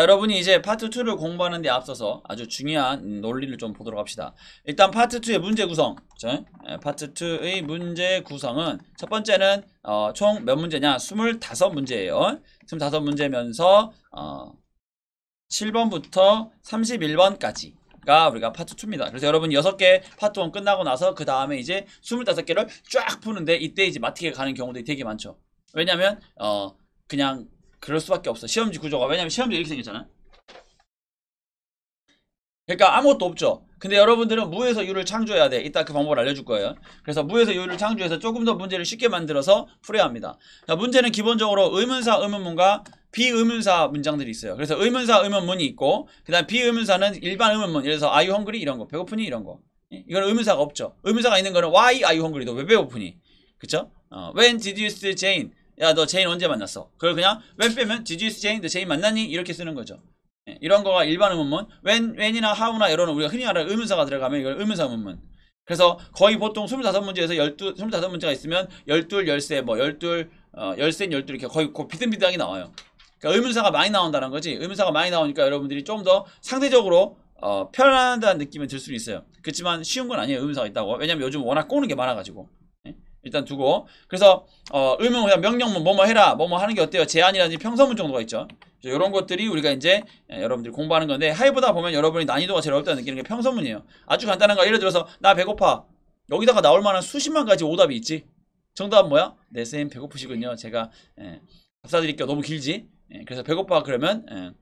자, 여러분이 이제 파트 2를 공부하는 데 앞서서 아주 중요한 논리를 좀 보도록 합시다. 일단 파트 2의 문제 구성. 예, 파트 2의 문제 구성은 첫 번째는 어, 총 몇 문제냐? 25문제예요. 25문제면서 어, 7번부터 31번까지 가 우리가 파트 2입니다. 그래서 여러분 6개 파트 1 끝나고 나서 그 다음에 이제 25개를 쫙 푸는데 이때 이제 마티게 가는 경우들이 되게 많죠. 왜냐면 어 그냥 그럴 수밖에 없어. 시험지 구조가. 왜냐면 시험지 이렇게 생겼잖아. 그러니까 아무것도 없죠. 근데 여러분들은 무에서 유를 창조해야 돼. 이따 그 방법을 알려줄 거예요. 그래서 무에서 유를 창조해서 조금 더 문제를 쉽게 만들어서 풀어야 합니다. 자, 문제는 기본적으로 의문사, 의문문과 비의문사 문장들이 있어요. 그래서 의문사, 의문문이 있고 그 다음 비의문사는 일반 의문문. 예를 들어서 you hungry? 이런 거. 배고프니? 이런 거. 이건 의문사가 없죠. 의문사가 있는 거는 why are you hungry? 너왜 배고프니? 그쵸? 어, when did you see Jane? 야 너 제인 언제 만났어? 그걸 그냥 when 빼면 did you Jane? 너 제인 만났니? 이렇게 쓰는 거죠. 예, 이런 거가 일반 의문문 when, when이나 how나 이런 우리가 흔히 말하는 의문사가 들어가면 이걸 의문사 의문문 그래서 거의 보통 25문제에서 12, 25문제가 있으면 12, 13, 뭐 12, 어, 13, 12 이렇게 거의 비등비등하게 나와요. 그러니까 의문사가 많이 나온다는 거지. 의문사가 많이 나오니까 여러분들이 좀 더 상대적으로 어, 편안하다는 느낌이 들 수는 있어요. 그렇지만 쉬운 건 아니에요. 의문사가 있다고. 왜냐면 요즘 워낙 꼬는 게 많아가지고. 예? 일단 두고. 그래서 어, 의문 그냥 명령문 뭐뭐 해라. 뭐뭐 하는 게 어때요? 제안이라든지 평서문 정도가 있죠. 이런 것들이 우리가 이제 예, 여러분들이 공부하는 건데 하이보다 보면 여러분이 난이도가 제일 어렵다는 느끼는 게 평서문이에요. 아주 간단한 거 예를 들어서 나 배고파. 여기다가 나올 만한 수십만 가지 오답이 있지. 정답은 뭐야? 네, 쌤 배고프시군요. 제가 예, 밥 사드릴게요. 너무 길지? 예, 그래서 배고파 그러면 예,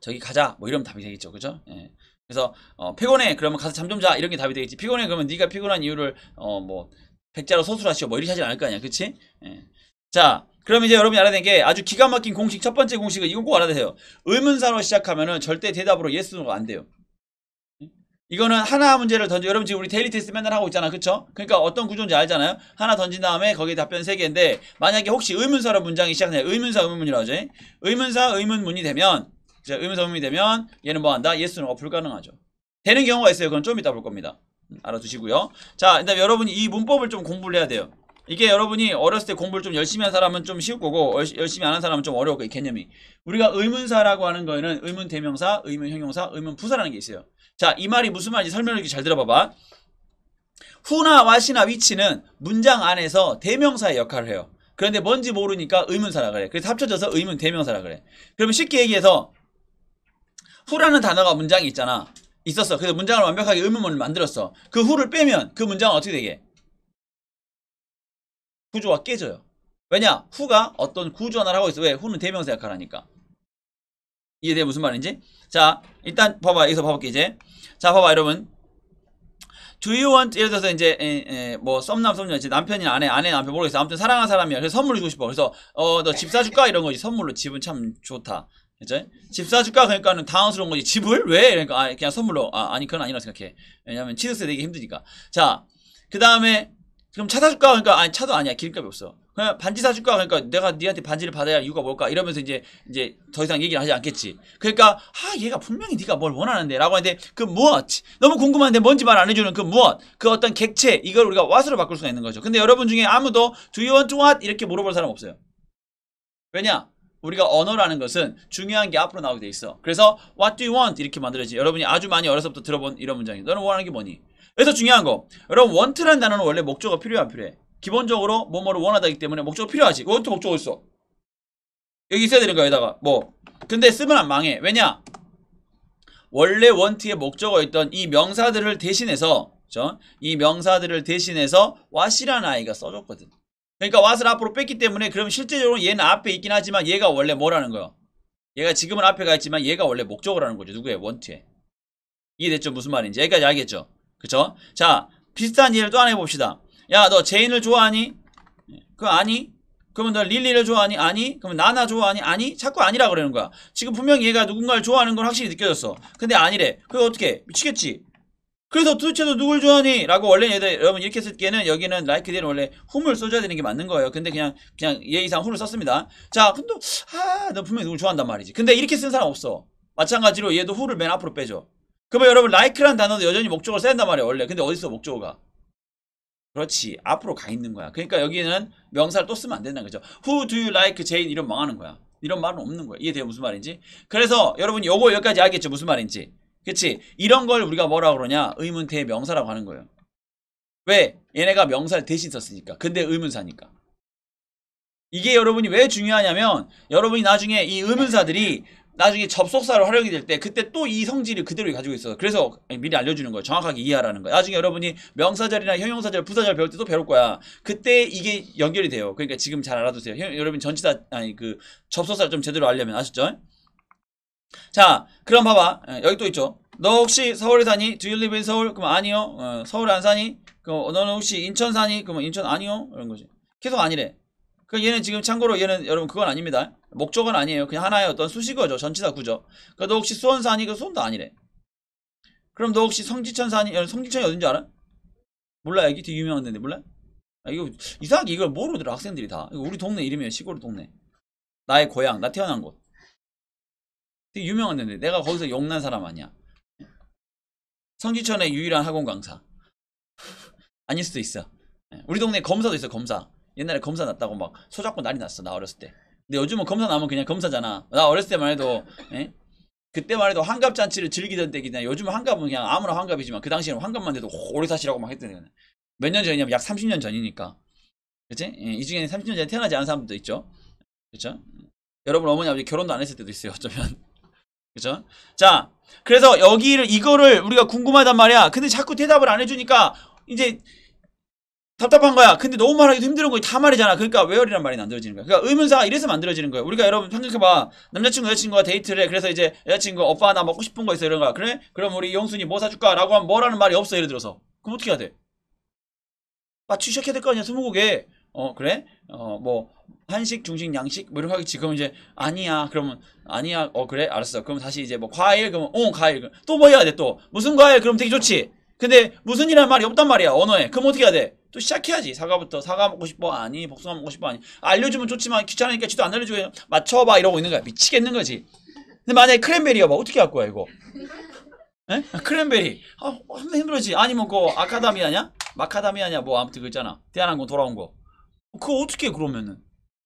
저기 가자. 뭐 이러면 답이 되겠죠. 그죠? 예. 그래서 어, 피곤해. 그러면 가서 잠 좀 자. 이런 게 답이 되겠지. 피곤해. 그러면 네가 피곤한 이유를 어, 뭐 백자로 서술하시오. 뭐 이렇게 하진 않을 거 아니야. 그치? 예. 자, 그럼 이제 여러분이 알아야 되는 게 아주 기가 막힌 공식 첫 번째 공식은 이건 꼭 알아야 돼요. 의문사로 시작하면은 절대 대답으로 예스 노가 안 돼요. 이거는 하나 문제를 던져 여러분 지금 우리 데일리 테스트 맨날 하고 있잖아 그쵸? 그러니까 어떤 구조인지 알잖아요 하나 던진 다음에 거기에 답변 3개인데 만약에 혹시 의문사로 문장이 시작되냐 의문사 의문문이라고 하죠 의문사 의문문이 되면 의문사 의문문이 되면 얘는 뭐 한다? 예스 노가 불가능하죠 되는 경우가 있어요 그건 좀 이따 볼 겁니다 음, 알아두시고요. 자 일단 여러분이 이 문법을 좀 공부를 해야 돼요. 이게 여러분이 어렸을 때 공부를 좀 열심히 한 사람은 좀 쉬울 거고 열심히 안 한 사람은 좀 어려울 거예요 개념이. 우리가 의문사라고 하는 거에는 의문 대명사, 의문 형용사, 의문 부사라는 게 있어요. 자 이 말이 무슨 말인지 설명을 잘 들어봐봐. 후나 와시나 위치는 문장 안에서 대명사의 역할을 해요. 그런데 뭔지 모르니까 의문사라 그래. 그래서 합쳐져서 의문 대명사라 그래. 그러면 쉽게 얘기해서 후라는 단어가 문장이 있잖아 있었어 그래서 문장을 완벽하게 의문문을 만들었어 그 후를 빼면 그 문장은 어떻게 되게 구조가 깨져요. 왜냐? 후가 어떤 구조 하나를 하고 있어. 왜? 후는 대명사 역할을 하니까. 이해돼 무슨 말인지? 자, 일단 봐봐. 여기서 봐볼게 이제. 자, 봐봐 여러분. Do you want 예를 들어서 이제 에, 에, 뭐 썸남 썸녀 남편이나 아내 아내 남편 모르겠어. 아무튼 사랑하는 사람이야. 그래서 선물 주고 싶어. 그래서 어 너 집 사줄까 이런 거지. 선물로 집은 참 좋다. 그죠? 집 사줄까 그러니까는 당황스러운 거지. 집을 왜? 그러니까 아, 그냥 선물로 아 아니 그건 아니라 생각해. 왜냐면 치즈세 되기 힘드니까. 자, 그 다음에 그럼 차 사줄까? 그러니까 아니 차도 아니야 기름값이 없어. 그냥 반지 사줄까? 그러니까 내가 니한테 반지를 받아야 할 이유가 뭘까? 이러면서 이제 이제 더 이상 얘기를 하지 않겠지. 그러니까 아 얘가 분명히 네가 뭘 원하는데라고 하는데 그 무엇 너무 궁금한데 뭔지 말 안 해주는 그 무엇 그 어떤 객체 이걸 우리가 what으로 바꿀 수가 있는 거죠. 근데 여러분 중에 아무도 do you want what 이렇게 물어볼 사람 없어요. 왜냐? 우리가 언어라는 것은 중요한 게 앞으로 나오게 돼 있어. 그래서 what do you want 이렇게 만들어지. 여러분이 아주 많이 어려서부터 들어본 이런 문장이 너는 원하는 게 뭐니? 그래서 중요한 거 여러분 원트라는 단어는 원래 목적어 필요해 안 필요해? 기본적으로 뭐뭐를 원하다기 때문에 목적어 필요하지 원트 목적어 있어 여기 있어야 되는 거야 여기다가 뭐 근데 쓰면 안 망해 왜냐 원래 원트의 목적어 있던 이 명사들을 대신해서 그렇죠? 이 명사들을 대신해서 what이라는 아이가 써줬거든 그러니까 what을 앞으로 뺐기 때문에 그럼 실제적으로 얘는 앞에 있긴 하지만 얘가 원래 뭐라는 거야 얘가 지금은 앞에 가 있지만 얘가 원래 목적어라는 거죠 누구의 원트에 이해됐죠 무슨 말인지 여기까지 알겠죠 그쵸? 자, 비슷한 예를 또 하나 해봅시다. 야, 너 제인을 좋아하니? 그거 아니? 그러면 너 릴리를 좋아하니? 아니? 그러면 나나 좋아하니? 아니? 자꾸 아니라 그러는 거야. 지금 분명히 얘가 누군가를 좋아하는 건 확실히 느껴졌어. 근데 아니래. 그게 어떻게? 미치겠지? 그래서 도대체 너 누굴 좋아하니? 라고 원래 얘들 여러분 이렇게 쓸 때는 여기는 like 대는 원래 훔을 써줘야 되는 게 맞는 거예요. 근데 그냥 그냥 예의상 훔을 썼습니다. 자, 근데 아, 너 분명히 누굴 좋아한단 말이지. 근데 이렇게 쓴 사람 없어. 마찬가지로 얘도 후를 맨 앞으로 빼줘. 그러면 여러분 like란 단어도 여전히 목적어를 써야 말이야 원래 근데 어디서 목적어가 그렇지 앞으로 가 있는 거야 그러니까 여기는 명사를 또 쓰면 안 된다는 거죠 Who do you like Jane 이런 망하는 거야 이런 말은 없는 거예요. 이해돼요? 무슨 말인지? 그래서 여러분이 요거 여기까지 알겠죠? 무슨 말인지? 그치? 이런 걸 우리가 뭐라 그러냐? 의문 대명사라고 하는 거예요. 왜? 얘네가 명사를 대신 썼으니까. 근데 의문사니까. 이게 여러분이 왜 중요하냐면 여러분이 나중에 이 의문사들이 나중에 접속사로 활용이 될 때 그때 또 이 성질을 그대로 가지고 있어요. 그래서 미리 알려주는 거예요. 정확하게 이해하라는 거예요. 나중에 여러분이 명사절이나 형용사절, 부사절 배울 때도 배울 거야. 그때 이게 연결이 돼요. 그러니까 지금 잘 알아두세요. 형, 여러분 전치사 아니 그 접속사를 좀 제대로 알려면 아셨죠? 자, 그럼 봐봐. 예, 여기 또 있죠. 너 혹시 서울에 사니? Do you live in 서울? 그럼 아니요. 어, 서울에 안 사니? 그럼 너는 혹시 인천 사니? 그러면 인천 아니요. 이런 거지. 계속 아니래. 그 얘는 지금 참고로 얘는 여러분 그건 아닙니다. 목적은 아니에요. 그냥 하나의 어떤 수식어죠. 전치사 구조. 그러니까 너 혹시 수원 사니? 그 수원도 아니래. 그럼 너 혹시 성지천 사니? 야, 성지천이 어딘지 알아? 몰라. 여기 되게 유명한 데인데 몰라? 아, 이거 이상하게 이걸 모르더라 학생들이 다. 우리 동네 이름이에요. 시골 동네. 나의 고향. 나 태어난 곳. 되게 유명한 데인데 내가 거기서 용난 사람 아니야. 성지천의 유일한 학원 강사. 아닐 수도 있어. 예, 우리 동네 검사도 있어 검사. 옛날에 검사 났다고 막 소잡고 난리 났어 나 어렸을 때. 근데 요즘은 검사 나면 그냥 검사잖아. 나 어렸을 때만 해도 에? 그때만 해도 환갑 잔치를 즐기던 때기나 요즘은 환갑은 그냥 아무나 환갑이지만 그 당시에는 환갑만 돼도 오래 사시라고 막 했던 몇 년 전이냐면 약 30년 전이니까. 그치? 예, 이 중에는 30년 전에 태어나지 않은 사람들도 있죠. 그쵸? 여러분 어머니 아버지 결혼도 안 했을 때도 있어요. 어쩌면. 그죠? 자, 그래서 여기를 이거를 우리가 궁금하단 말이야. 근데 자꾸 대답을 안 해주니까 이제 답답한 거야. 근데 너무 말하기도 힘든 거이 다 말이잖아. 그러니까 웨어리란 말이 만들어지는 거야. 그러니까 의문사가 이래서 만들어지는 거야. 우리가 여러분 생각해봐. 남자친구 여자친구가 데이트를 해. 그래서 이제 여자친구 오빠 나 먹고 싶은 거 있어 이런 거야. 그래? 그럼 우리 영순이 뭐 사줄까? 라고 하면 뭐라는 말이 없어 예를 들어서. 그럼 어떻게 해야 돼? 맞추 시작해야 될 거 아니야 스무곡에. 어 그래? 어 뭐 한식, 중식, 양식 뭐 이렇게 하겠지. 그럼 이제 아니야. 그러면 아니야. 어 그래? 알았어. 그럼 다시 이제 뭐 과일 그러면 어 과일. 또 뭐 해야 돼 또? 무슨 과일? 그럼 되게 좋지. 근데 무슨 이라는 말이 없단 말이야 언어에. 그럼 어떻게 해야 돼? 또 시작해야지 사과부터 사과 먹고 싶어 아니 복숭아 먹고 싶어 아니 알려주면 좋지만 귀찮으니까 지도 안 알려주고 맞춰봐 이러고 있는 거야 미치겠는 거지 근데 만약에 크랜베리야 봐 어떻게 할 거야 이거 에? 크랜베리 아 힘들어지 아니면 그 아카다미아냐 마카다미아냐 뭐 아무튼 그 있잖아 대한항공 돌아온 거 그거 어떻게 해 그러면은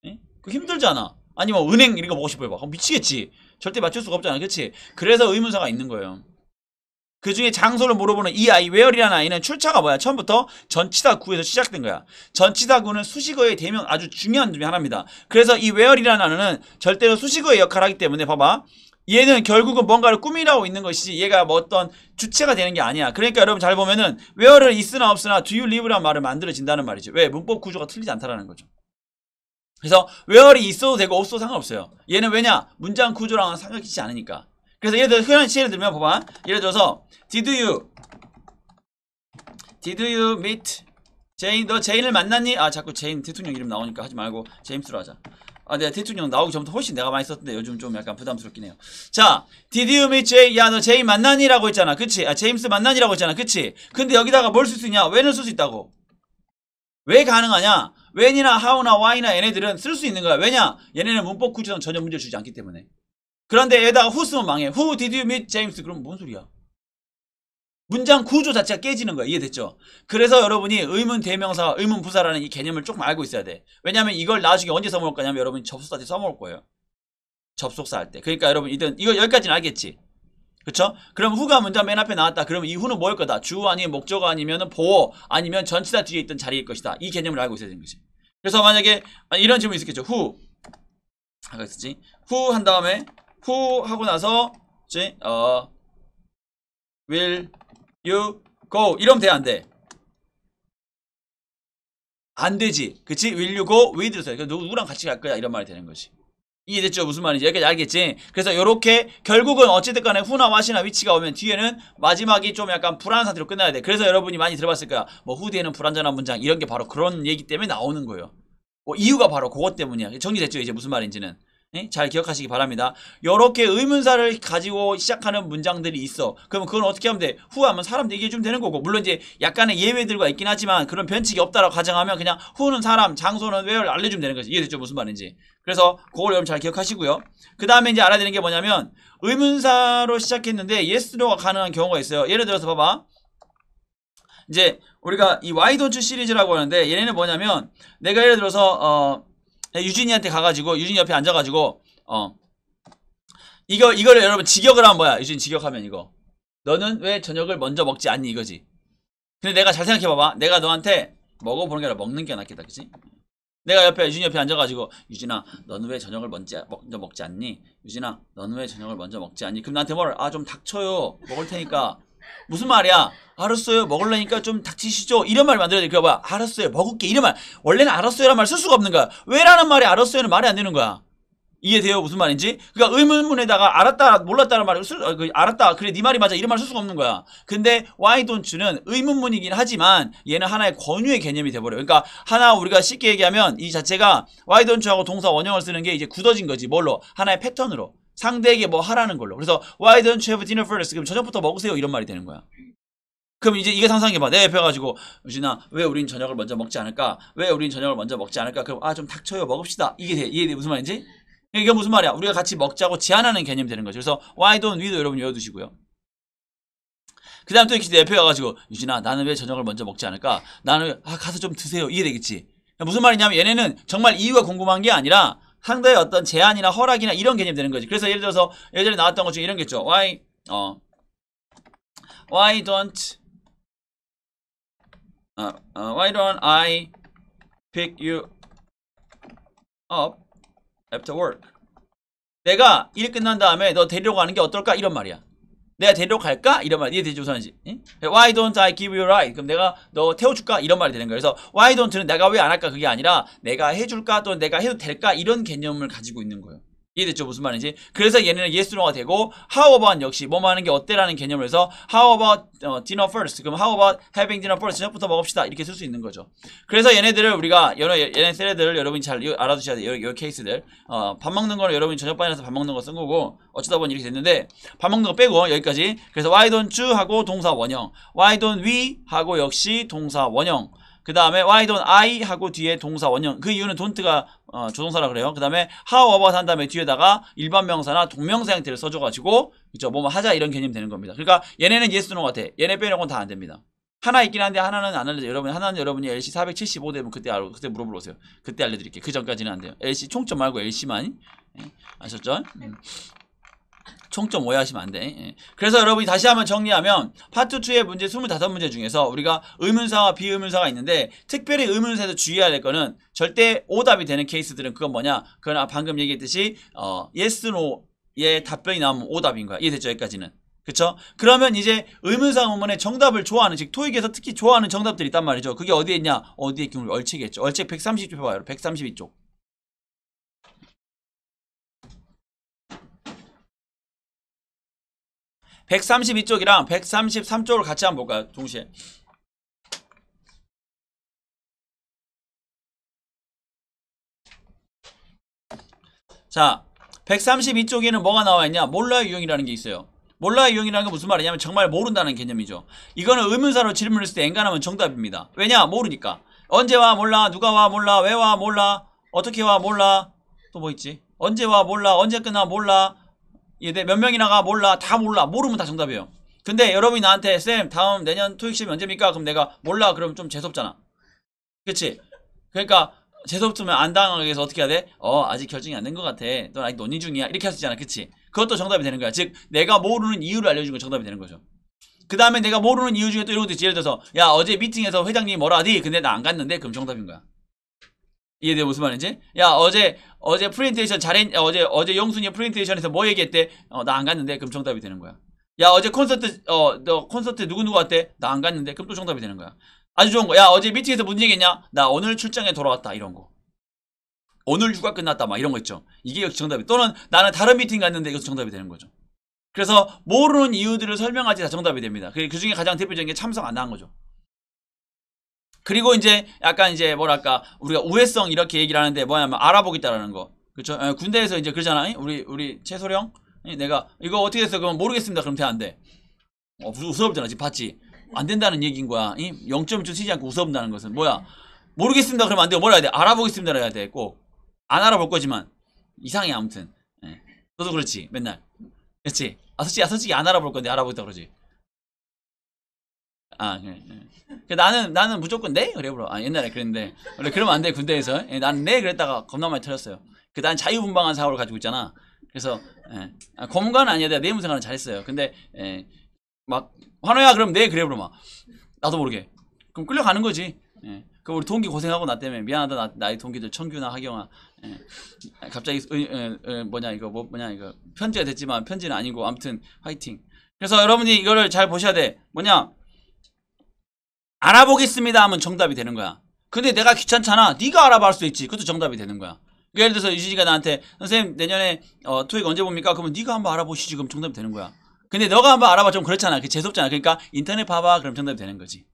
에? 그 힘들잖아 아니면 은행 이런 거 먹고 싶어 해봐 미치겠지 절대 맞출 수가 없잖아 그치 그래서 의문사가 있는 거예요 그 중에 장소를 물어보는 이 아이 웨어리라는 아이는 출처가 뭐야? 처음부터 전치사 구에서 시작된 거야. 전치사 구는 수식어의 대명 아주 중요한 점이 하나입니다. 그래서 이 웨어리라는 단어는 절대로 수식어의 역할을 하기 때문에 봐봐. 얘는 결국은 뭔가를 꾸미라고 있는 것이지 얘가 뭐 어떤 주체가 되는 게 아니야. 그러니까 여러분 잘 보면은 웨어를 있으나 없으나 do you live란 말을 만들어진다는 말이죠. 왜? 문법 구조가 틀리지 않다라는 거죠. 그래서 웨어이 있어도 되고 없어도 상관없어요. 얘는 왜냐? 문장 구조랑은 상관있지 않으니까. 그래서 예를 들어 흔한 예를 들면 봐봐. 예를 들어서 Did you Did you meet 제인 너 제인을 만났니? 아 자꾸 제인 대통령 이름 나오니까 하지 말고 제임스로 하자. 아 내가 대통령 나오기 전부터 훨씬 내가 많이 썼는데 요즘 좀 약간 부담스럽긴 해요. 자 you meet 제인? 야너 제인 만났니라고 했잖아. 그치? 아 제임스 만났니라고 했잖아. 그치? 근데 여기다가 뭘 쓸 수 있냐? 왜는 쓸수 있다고. 왜 가능하냐? when이나 how나 why나 얘네들은 쓸 수 있는 거야. 왜냐? 얘네는 문법 구조상 전혀 문제를 주지 않기 때문에. 그런데 얘다가 who 쓰면 망해. You meet James? 그럼 뭔 소리야? 문장 구조 자체가 깨지는 거야. 이해됐죠? 그래서 여러분이 의문 대명사, 의문 부사라는 이 개념을 조금 알고 있어야 돼. 왜냐면 이걸 나중에 언제 써먹을 거냐면 여러분이 접속사 때 써먹을 거예요. 접속사 할 때. 그러니까 여러분 이든 이거 여기까지는 알겠지? 그쵸? 그럼 후가 문장 맨 앞에 나왔다. 그러면 이 후는 뭐일 거다? 주 아니면 목적 아니면 보호 아니면 전치사 뒤에 있던 자리일 것이다. 이 개념을 알고 있어야 되는 거지. 그래서 만약에 이런 질문이 있었겠죠. 후. 하가 있었지. 후 한 다음에 후 하고 나서 이제 어 will you 이러면 돼 안 돼? 안 되지. 그치? will you go with로 써. 그러니까 누구랑 같이 갈 거야 이런 말이 되는 거지. 이해됐죠? 무슨 말인지 여기까지 알겠지? 그래서 이렇게 결국은 어찌됐든 간에 후나 와시나 위치가 오면 뒤에는 마지막이 좀 약간 불안한 상태로 끝나야 돼. 그래서 여러분이 많이 들어봤을 거야. 뭐후 뒤에는 불안전한 문장 이런 게 바로 그런 얘기 때문에 나오는 거예요. 뭐 이유가 바로 그것 때문이야. 정리됐죠? 이제 무슨 말인지는. 네? 잘 기억하시기 바랍니다. 이렇게 의문사를 가지고 시작하는 문장들이 있어. 그러면 그건 어떻게 하면 돼? 후하면 사람 얘기해 주면 되는 거고. 물론 이제 약간의 예외들과 있긴 하지만 그런 변칙이 없다라고 가정하면 그냥 후는 사람, 장소는 왜를 알려주면 되는 거지. 이해됐죠? 무슨 말인지. 그래서 그걸 여러분 잘 기억하시고요. 그 다음에 이제 알아야 되는 게 뭐냐면 의문사로 시작했는데 yes, no가 가능한 경우가 있어요. 예를 들어서 봐봐. 이제 우리가 이 why don't you 시리즈라고 하는데 얘네는 뭐냐면 내가 예를 들어서 어 유진이한테 가가지고 유진이 옆에 앉아가지고 어. 이거 이거를 여러분 직역을 하면 뭐야? 유진 직역하면 이거. 너는 왜 저녁을 먼저 먹지 않니 이거지. 근데 내가 잘 생각해 봐봐. 내가 너한테 먹어보는 게 아니라 먹는 게 낫겠다, 그치? 내가 옆에 유진이 옆에 앉아가지고 유진아, 너는 왜 저녁을 먼저 먹지 않니? 유진아, 너는 왜 저녁을 먼저 먹지 않니? 그럼 나한테 뭘? 아좀 닥쳐요. 먹을 테니까. 무슨 말이야? 알았어요. 먹으려니까 좀 닥치시죠. 이런 말 만들어야 돼. 그거 봐. 알았어요. 먹을게. 이런 말. 원래는 알았어요란 말 쓸 수가 없는 거야. 왜라는 말이 알았어요는 말이 안 되는 거야. 이해돼요? 무슨 말인지? 그러니까 의문문에다가 알았다, 몰랐다는 말을 쓸, 어, 그, 알았다, 그래, 네 말이 맞아. 이런 말쓸 수가 없는 거야. 근데 why don't는 의문문이긴 하지만 얘는 하나의 권유의 개념이 돼버려요. 그러니까 하나 우리가 쉽게 얘기하면 이 자체가 why don't하고 동사 원형을 쓰는 게 이제 굳어진 거지. 뭘로? 하나의 패턴으로. 상대에게 뭐 하라는 걸로. 그래서 why don't you have dinner first? 그럼 저녁부터 먹으세요. 이런 말이 되는 거야. 그럼 이제 이게 상상해봐. 내 옆에 가지고 유진아 왜 우린 저녁을 먼저 먹지 않을까? 왜 우린 저녁을 먼저 먹지 않을까? 그럼 아 좀 닥쳐요. 먹읍시다. 이게 돼. 이해돼? 무슨 말인지? 이게 무슨 말이야? 우리가 같이 먹자고 제안하는 개념이 되는 거죠. 그래서 why don't we도 여러분 외워두시고요. 그 다음 또 이렇게 내 옆에 가가지고 유진아 나는 왜 저녁을 먼저 먹지 않을까? 나는 아 가서 좀 드세요. 이해되겠지? 무슨 말이냐면 얘네는 정말 이유가 궁금한 게 아니라 상대의 어떤 제안이나 허락이나 이런 개념이 되는 거지. 그래서 예를 들어서 예전에 나왔던 것 중에 이런 게 있죠. why 어 why don't 어, 어, why don't I pick you up after work? 내가 일 끝난 다음에 너 데리러 가는 게 어떨까? 이런 말이야. 내가 데리러 갈까? 이런 말. 이해되지 우선이지. 응? Why don't I give you ride? 그럼 내가 너 태워줄까? 이런 말이 되는 거예요. 그래서 why don't는 내가 왜 안 할까? 그게 아니라 내가 해줄까? 또는 내가 해도 될까? 이런 개념을 가지고 있는 거예요. 이해됐죠? 무슨 말인지? 그래서 얘네는 yes, no가 되고 how about 역시 뭐 하는 게 어때라는 개념을 해서 how about 어, dinner first? 그럼 how about having dinner first? 저녁부터 먹읍시다. 이렇게 쓸 수 있는 거죠. 그래서 얘네들을 우리가 여러 얘네 세례들을 여러분이 잘 이- 알아두셔야 돼요. 이 케이스들. 어, 밥 먹는 거는 여러분이 저녁반에서 밥 먹는 거 쓴 거고 어쩌다 보니 이렇게 됐는데 밥 먹는 거 빼고 여기까지. 그래서 why don't you 하고 동사 원형. why don't we 하고 역시 동사 원형. 그 다음에 why don't I 하고 뒤에 동사 원형. 그 이유는 don't가 어, 조동사라 그래요. 그 다음에 how about 한 다음에 뒤에다가 일반 명사나 동명사 형태를 써줘가지고 그죠 뭐뭐 하자 이런 개념이 되는 겁니다. 그러니까 얘네는 yes no 같아. 얘네 빼놓고는 다안 됩니다. 하나 있긴 한데 하나는 안 알려줘 여러분 하나는 여러분이 LC 475 되면 그때 알고 그때 물어보러 오세요. 그때 알려드릴게요. 그 전까지는 안 돼요. LC 총점 말고 LC만. 예, 아셨죠? 음. 총점 오해하시면 안 돼. 예. 그래서 여러분이 다시 한번 정리하면 파트 2의 문제 25문제 중에서 우리가 의문사와 비의문사가 있는데 특별히 의문사에서 주의해야 될 거는 절대 오답이 되는 케이스들은 그건 뭐냐? 그건 방금 얘기했듯이 어, yes, no의 답변이 나오면 오답인 거야. 이해됐죠? 여기까지는. 그쵸? 그러면 이제 의문사 문문의 정답을 좋아하는 즉 토익에서 특히 좋아하는 정답들이 있단 말이죠. 그게 어디에 있냐? 어디에 우리 얼책이겠죠. 얼책 132쪽 봐요. 132쪽. 132쪽이랑 133쪽을 같이 한번 볼까요? 동시에. 자, 132쪽에는 뭐가 나와 있냐? 몰라요 유형이라는 게 있어요. 몰라요 유형이라는 게 무슨 말이냐면 정말 모른다는 개념이죠. 이거는 의문사로 질문을 했을 때 엔간하면 정답입니다. 왜냐? 모르니까. 언제 와 몰라. 누가 와 몰라. 왜 와 몰라. 어떻게 와 몰라. 또 뭐 있지? 언제 와 몰라. 언제 끝나 몰라. 얘네 몇 명이나 가 몰라 다 몰라 모르면 다 정답이에요. 근데 여러분이 나한테 쌤 다음 내년 토익 시험이 언제입니까? 그럼 내가 몰라 그러면 좀 재수없잖아. 그치? 그러니까 재수없으면 안 당하기 위해서 어떻게 해야 돼? 어 아직 결정이 안 된 것 같아. 넌 아직 논의 중이야. 이렇게 할 수 있잖아. 그치? 그것도 정답이 되는 거야. 즉 내가 모르는 이유를 알려준 건 정답이 되는 거죠. 그 다음에 내가 모르는 이유 중에 또 이런 것도 있지 예를 들어서 야 어제 미팅에서 회장님이 뭐라 하디? 근데 나 안 갔는데? 그럼 정답인 거야 이해돼요 무슨 말인지? 야 어제 어제 프레젠테이션 잘했 어제 어제 영순이 프레젠테이션에서 뭐 얘기했대? 어 나 안 갔는데 그럼 정답이 되는 거야. 야 어제 콘서트 어 너 콘서트 누구 누구 왔대? 나 안 갔는데 그럼 또 정답이 되는 거야. 아주 좋은 거. 야 어제 미팅에서 무슨 얘기했냐? 나 오늘 출장에 돌아왔다 이런 거. 오늘 휴가 끝났다 막 이런 거 있죠. 이게 역시 정답이. 또는 나는 다른 미팅 갔는데 이것도 정답이 되는 거죠. 그래서 모르는 이유들을 설명하지 다 정답이 됩니다. 그 중에 가장 대표적인 게 참석 안한 거죠. 그리고 이제 약간 이제 뭐랄까 우리가 우회성 이렇게 얘기를 하는데 뭐냐면 알아보겠다라는 거. 그렇죠 군대에서 이제 그러잖아. 우리 우리 최소령? 내가 이거 어떻게 됐어? 그럼 모르겠습니다. 그럼 돼안 돼. 어, 우스럽잖아 지금 봤지? 안 된다는 얘기인 거야. 0점을 치지 않고 우스럽다는 것은. 뭐야? 모르겠습니다. 그러면 안 돼요. 뭐라 해야 돼? 알아보겠습니다 해야 돼 꼭. 안 알아볼 거지만. 이상해 아무튼. 예. 너도 그렇지 맨날. 그렇지? 아 솔직히, 아, 솔직히 안 알아볼 건데 알아보겠다 그러지 아, 그래. 그 나는 나는 무조건 네 그래 버려. 아 옛날에 그랬는데 원래 그러면 안 돼 군대에서. 예, 나는 네 그랬다가 겁나 많이 틀렸어요. 그 난 자유분방한 사고를 가지고 있잖아. 그래서 예. 아, 고문관은 아니야. 내가 내무 생활은 잘했어요. 근데 예. 막 환호야 그럼 내 그래 그러면 나도 모르게 그럼 끌려가는 거지. 예. 그 우리 동기 고생하고 나 때문에 미안하다 나, 나의 동기들 청규나 하경아 예. 갑자기 의- 에, 에, 뭐냐 이거 뭐 뭐냐 이거 편지가 됐지만 편지는 아니고 아무튼 화이팅. 그래서 여러분이 이거를 잘 보셔야 돼. 뭐냐 알아보겠습니다 하면 정답이 되는 거야. 근데 내가 귀찮잖아. 네가 알아봐 할수 있지. 그것도 정답이 되는 거야. 예를 들어서 유진이가 나한테 선생님 내년에 어, 토익 언제 봅니까? 그러면 네가 한번 알아보시지. 그럼 정답이 되는 거야. 근데 너가 한번 알아봐 좀 그렇잖아. 그게 재수없잖아. 그러니까 인터넷 봐봐. 그럼 정답이 되는 거지.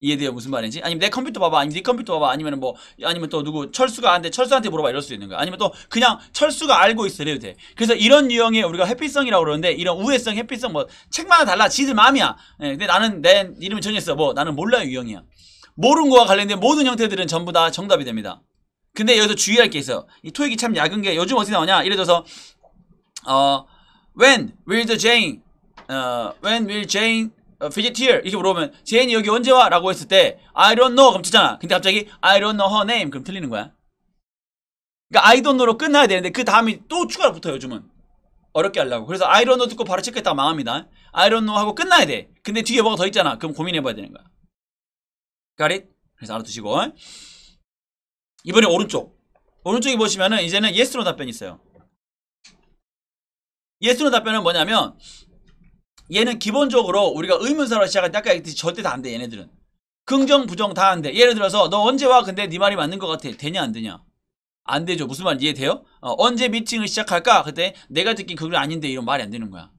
이해돼요 무슨 말인지? 아니면 내 컴퓨터 봐봐. 아니면 네 컴퓨터 봐봐. 아니면 뭐 아니면 또 누구 철수가 안돼 철수한테 물어봐 이럴 수도 있는 거야. 아니면 또 그냥 철수가 알고 있어 이래도 돼. 그래서 이런 유형의 우리가 해피성이라고 그러는데 이런 우회성, 해피성 뭐 책마다 달라. 지들 마음이야. 예, 근데 나는 내 이름을 정했어. 뭐 나는 몰라요 유형이야. 모르는 거와 관련된 모든 형태들은 전부 다 정답이 됩니다. 근데 여기서 주의할 게 있어요. 이 토익이 참 얕은 게 요즘 어떻게 나오냐? 예를 들어서 어 when will the Jane 어 when will Jane 어, here 이렇게 물어보면 제인이 여기 언제 와? 라고 했을 때 I don't know 그럼 듣잖아. 근데 갑자기 I don't know her name 그럼 틀리는 거야. 그러니까 I don't know로 끝나야 되는데 그 다음이 또 추가로 붙어요 요즘은. 어렵게 하려고. 그래서 I don't know 듣고 바로 체크했다가 망합니다. I don't know 하고 끝나야 돼. 근데 뒤에 뭐가 더 있잖아. 그럼 고민해봐야 되는 거야. It? 그래서 알아두시고 이번에 오른쪽 오른쪽에 보시면은 이제는 예스로 답변이 있어요 예스로 답변은 뭐냐면 얘는 기본적으로 우리가 의문사로 시작할 때 아까 얘기했듯이 절대 다 안 돼 얘네들은 긍정 부정 다 안 돼 예를 들어서 너 언제 와 근데 네 말이 맞는 것 같아 되냐 안 되냐 안 되죠 무슨 말 이해돼요? 어, 언제 미팅을 시작할까 그때 내가 듣긴 그건 아닌데 이런 말이 안 되는 거야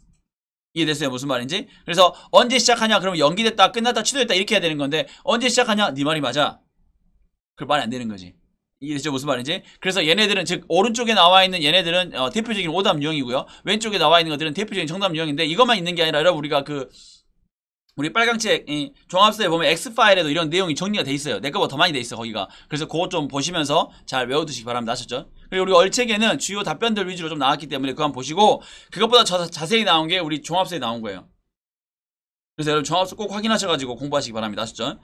이해됐어요? 무슨 말인지? 그래서 언제 시작하냐? 그러면 연기됐다, 끝났다, 취소됐다 이렇게 해야 되는 건데 언제 시작하냐? 네 말이 맞아. 그 말이 안 되는 거지. 이해됐죠? 무슨 말인지? 그래서 얘네들은 즉 오른쪽에 나와 있는 얘네들은 어, 대표적인 오답 유형이고요. 왼쪽에 나와 있는 것들은 대표적인 정답 유형인데 이것만 있는 게 아니라 여러분 우리가 그 우리 빨강책 이 종합서에 보면 X 파일에도 이런 내용이 정리가 돼 있어요. 내 거보다 더 많이 돼 있어 거기가. 그래서 그것 좀 보시면서 잘 외워두시기 바랍니다. 아셨죠? 그리고 우리 얼책에는 주요 답변들 위주로 좀 나왔기 때문에 그거 한번 보시고 그것보다 자, 자세히 나온 게 우리 종합서에 나온 거예요. 그래서 여러분 종합서 꼭 확인하셔가지고 공부하시기 바랍니다. 아셨죠?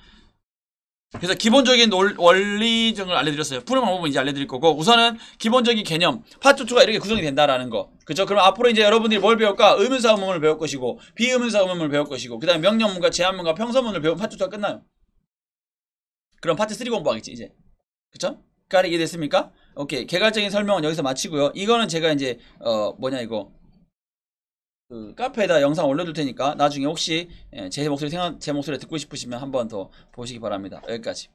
그래서 기본적인 논- 원리점을 알려드렸어요. 푸는 방법은 이제 알려드릴 거고 우선은 기본적인 개념 파트 2가 이렇게 구성이 된다라는 거. 그죠? 그럼 앞으로 이제 여러분들이 뭘 배울까? 의문사 의문문을 배울 것이고 비의문사 의문문을 배울 것이고 그 다음에 명령문과 제한문과 평서문을 배우면 파트 2가 끝나요. 그럼 파트 3 공부하겠지 이제. 그쵸? 까리 이해됐습니까? 오케이 개괄적인 설명은 여기서 마치고요. 이거는 제가 이제 어 뭐냐 이거 그 카페에다 영상 올려둘 테니까 나중에 혹시 예, 제 목소리 생각 제 목소리 듣고 싶으시면 한 번 더 보시기 바랍니다. 여기까지.